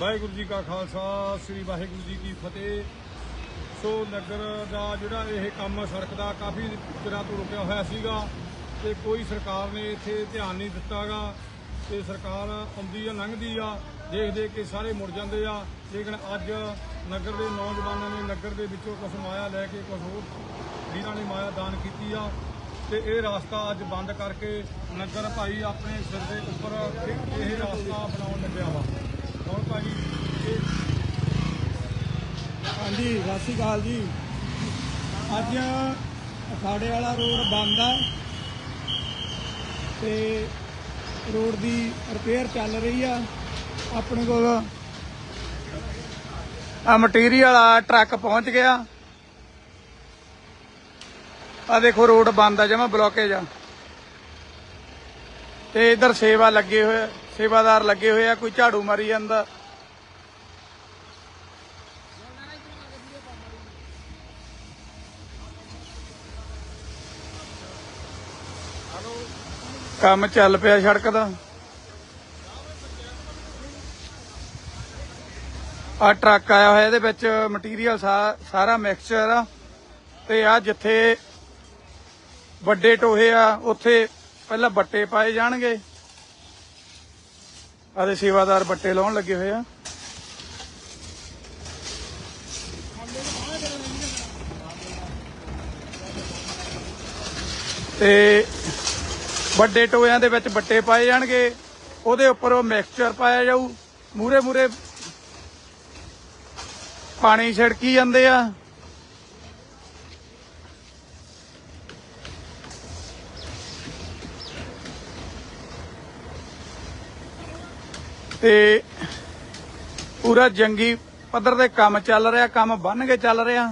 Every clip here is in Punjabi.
ਵਾਹਿਗੁਰੂ ਜੀ ਕਾ ਖਾਲਸਾ, ਸ੍ਰੀ ਵਾਹਿਗੁਰੂ ਜੀ ਕੀ ਫਤਿਹ। ਸੋ ਨਗਰ ਦਾ ਜਿਹੜਾ ਇਹ ਕੰਮ ਸੜਕ ਦਾ ਕਾਫੀ ਚਿਰਾਂ ਤੋਂ ਰੁਕਿਆ ਹੋਇਆ ਸੀਗਾ ਤੇ ਕੋਈ ਸਰਕਾਰ ਨੇ ਇੱਥੇ ਧਿਆਨ ਨਹੀਂ ਦਿੱਤਾਗਾ। ਤੇ ਸਰਕਾਰ ਆਉਂਦੀ ਆ, ਲੰਘਦੀ ਆ, ਦੇਖ ਦੇਖ ਕੇ ਸਾਰੇ ਮੁੜ ਜਾਂਦੇ ਆ। ਲੇਕਿਨ ਅੱਜ ਨਗਰ ਦੇ ਨੌਜਵਾਨਾਂ ਨੇ ਨਗਰ ਦੇ ਵਿੱਚੋਂ ਕੁਝ ਮਾਇਆ ਲੈ ਕੇ ਕੁਝ ਹੋਰ ਵੀਰਾਂ ਨੇ ਮਾਇਆ ਦਾਨ ਕੀਤੀ ਆ। ਤੇ ਇਹ ਰਾਸਤਾ ਅੱਜ ਬੰਦ ਕਰਕੇ ਨਗਰ ਭਾਈ ਆਪਣੇ ਸਿਰ ਦੇ ਉੱਪਰ ਇਹ ਰਾਸਤਾ ਬਣਾਉਣ ਲੱਗਿਆ ਵਾ। ਹੁਣ ਭਾਈ ਹਾਂਜੀ, ਸਤਿ ਸ਼੍ਰੀ ਅਕਾਲ ਜੀ। ਅੱਜ ਅਖਾੜੇ ਵਾਲਾ ਰੋਡ ਬੰਦ ਆ ਤੇ ਰੋਡ ਦੀ ਰਿਪੇਅਰ ਚੱਲ ਰਹੀ ਆ। ਆਪਣੇ ਕੋਲ ਆ ਮਟੀਰੀਅਲ ਆ ਟਰੱਕ ਪਹੁੰਚ ਗਿਆ। ਆ ਦੇਖੋ ਰੋਡ ਬੰਦ ਆ, ਜਮਾ ਬਲੋਕੇਜ ਆ। ਤੇ ਇਧਰ ਸੇਵਾ ਲੱਗੇ ਹੋਏ ਸੇਵਾਦਾਰ ਲੱਗੇ ਹੋਏ ਆ, ਕੋਈ ਝਾੜੂ ਮਾਰੀ ਜਾਂਦਾ। ਕੰਮ ਚੱਲ ਪਿਆ ਸੜਕ ਦਾ। ਆ ਟਰੱਕ ਆਇਆ ਹੋਇਆ, ਇਹਦੇ ਵਿੱਚ ਮਟੀਰੀਅਲ ਸਾਰਾ ਮਿਕਸਚਰ ਆ। ਤੇ ਆ ਜਿੱਥੇ ਵੱਡੇ ਟੋਹੇ ਆ, ਉੱਥੇ ਪਹਿਲਾਂ ਬੱਟੇ ਪਾਏ ਜਾਣਗੇ। ਆਦੇ ਸੇਵਾਦਾਰ ਬੱਟੇ ਲਾਉਣ ਲੱਗੇ ਹੋਏ ਆ। ਤੇ ਵੱਡੇ ਟੋਇਆਂ ਦੇ ਵਿੱਚ ਬੱਟੇ ਪਾਏ ਜਾਣਗੇ। ਉਹਦੇ ਉੱਪਰ ਉਹ ਮਿਕਸਚਰ ਪਾਇਆ ਜਾਊ। ਮੂਰੇ ਮੂਰੇ ਪਾਣੀ ਛਿੜਕੀ ਜਾਂਦੇ ਆ। ਤੇ ਪੂਰਾ ਜੰਗੀ ਪੱਧਰ ਤੇ ਕੰਮ ਚੱਲ ਰਿਹਾ, ਕੰਮ ਬੰਨ ਕੇ ਚੱਲ ਰਿਹਾ।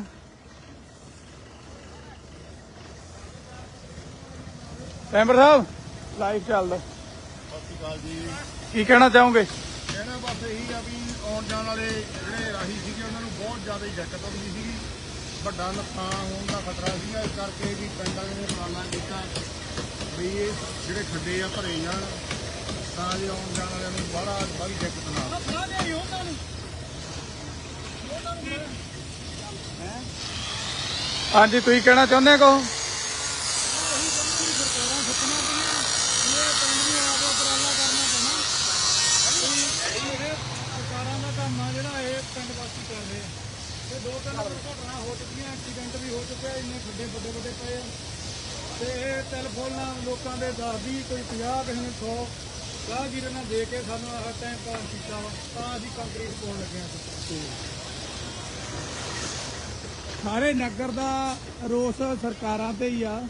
ਮੈਂਬਰ ਸਾਹਿਬ, ਲਾਈਵ ਚੱਲਦਾ। ਸਤਿ ਸ਼੍ਰੀ ਅਕਾਲ ਜੀ ਕੀ ਕਹਿਣਾ ਚਾਹੋਗੇ? ਕਹਿਣਾ ਬਸ ਇਹੀ ਆ ਵੀ ਆਉਣ ਜਾਣ ਵਾਲੇ ਜਿਹੜੇ ਰਾਹੀ ਸੀਗੇ, ਉਹਨਾਂ ਨੂੰ ਬਹੁਤ ਜ਼ਿਆਦਾ ਹੀ ਦਿੱਕਤ ਆਉਂਦੀ ਸੀਗੀ। ਵੱਡਾ ਨੁਕਸਾਨ ਹੋਣ ਦਾ ਖਤਰਾ ਸੀਗਾ, ਇਸ ਕਰਕੇ ਵੀ ਪਿੰਡਾਂ ਨੇ ਉਪਰਾਲਾ ਕੀਤਾ ਵੀ ਇਹ ਜਿਹੜੇ ਖੱਡੇ ਆ ਭਰੇ ਜਾਣ। ਤਾਂ ਜੇ ਆਉਣ ਜਾਣ ਵਾਲਿਆਂ ਨੂੰ ਬੜਾ ਬੜੀ ਦਿੱਕਤ ਨਾ। ਆਵੇ ਹਾਂਜੀ ਤੁਸੀਂ ਕਹਿਣਾ ਚਾਹੁੰਦੇ ਕੋ ਸਰਕਾਰਾਂ ਦਾ ਕੰਮ ਆ ਜਿਹੜਾ ਇਹ ਪਿੰਡ ਵਾਸੀ ਕਰ ਰਹੇ ਆ ਤੇ ਦੋ ਤਿੰਨ ਦੁਰਘਟਨਾ ਹੋ ਚੁੱਕੀਆਂ ਐਕਸੀਡੈਂਟ ਵੀ ਹੋ ਚੁੱਕਿਆ ਇੰਨੇ ਖੱਡੇ ਵੱਡੇ ਵੱਡੇ ਪਏ ਤੇ ਇਹ ਟੈਲੀਫੋਨ ਲੋਕਾਂ ਦੇ ਦੱਸਦੀ ਕੋਈ 50 ਕਿਸੇ ਨੇ 100 ਰਾਹਗੀਰ ਨਾਲ ਦੇ ਕੇ ਸਾਨੂੰ ਆਹ ਟਾਈਮ ਪਾਸ ਕੀਤਾ ਵਾ, ਤਾਂ ਅਸੀਂ ਕੰਕਰੀਟ ਪਾਉਣ ਲੱਗੇ ਆ ਸਾਰੇ ਨਗਰ ਦਾ ਰੋਸ ਸਰਕਾਰਾਂ ਤੇ ਹੀ ਆ,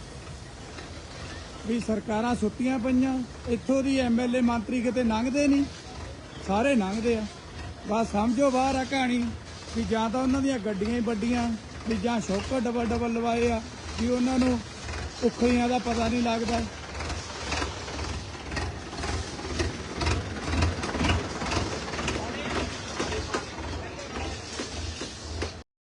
ਵੀ ਸਰਕਾਰਾਂ ਸੁੱਤੀਆਂ ਪਈਆਂ, ਇੱਥੋਂ ਦੀ ਐਮਐਲਏ ਮੰਤਰੀ ਕਿਤੇ ਲੰਘਦੇ ਨਹੀਂ, ਸਾਰੇ ਲੰਘਦੇ ਆ। ਬਸ ਸਮਝੋ ਬਾਹਰ ਆ ਕਹਾਣੀ, ਵੀ ਜਾਂ ਤਾਂ ਉਹਨਾਂ ਦੀਆਂ ਗੱਡੀਆਂ ਹੀ ਵੱਡੀਆਂ, ਵੀ ਜਾਂ ਸ਼ੌਕਰ ਡਬਲ ਡਬਲ ਲਵਾਏ ਆ, ਵੀ ਉਹਨਾਂ ਨੂੰ ਉਖਲੀਆਂ ਦਾ ਪਤਾ ਨਹੀਂ ਲੱਗਦਾ।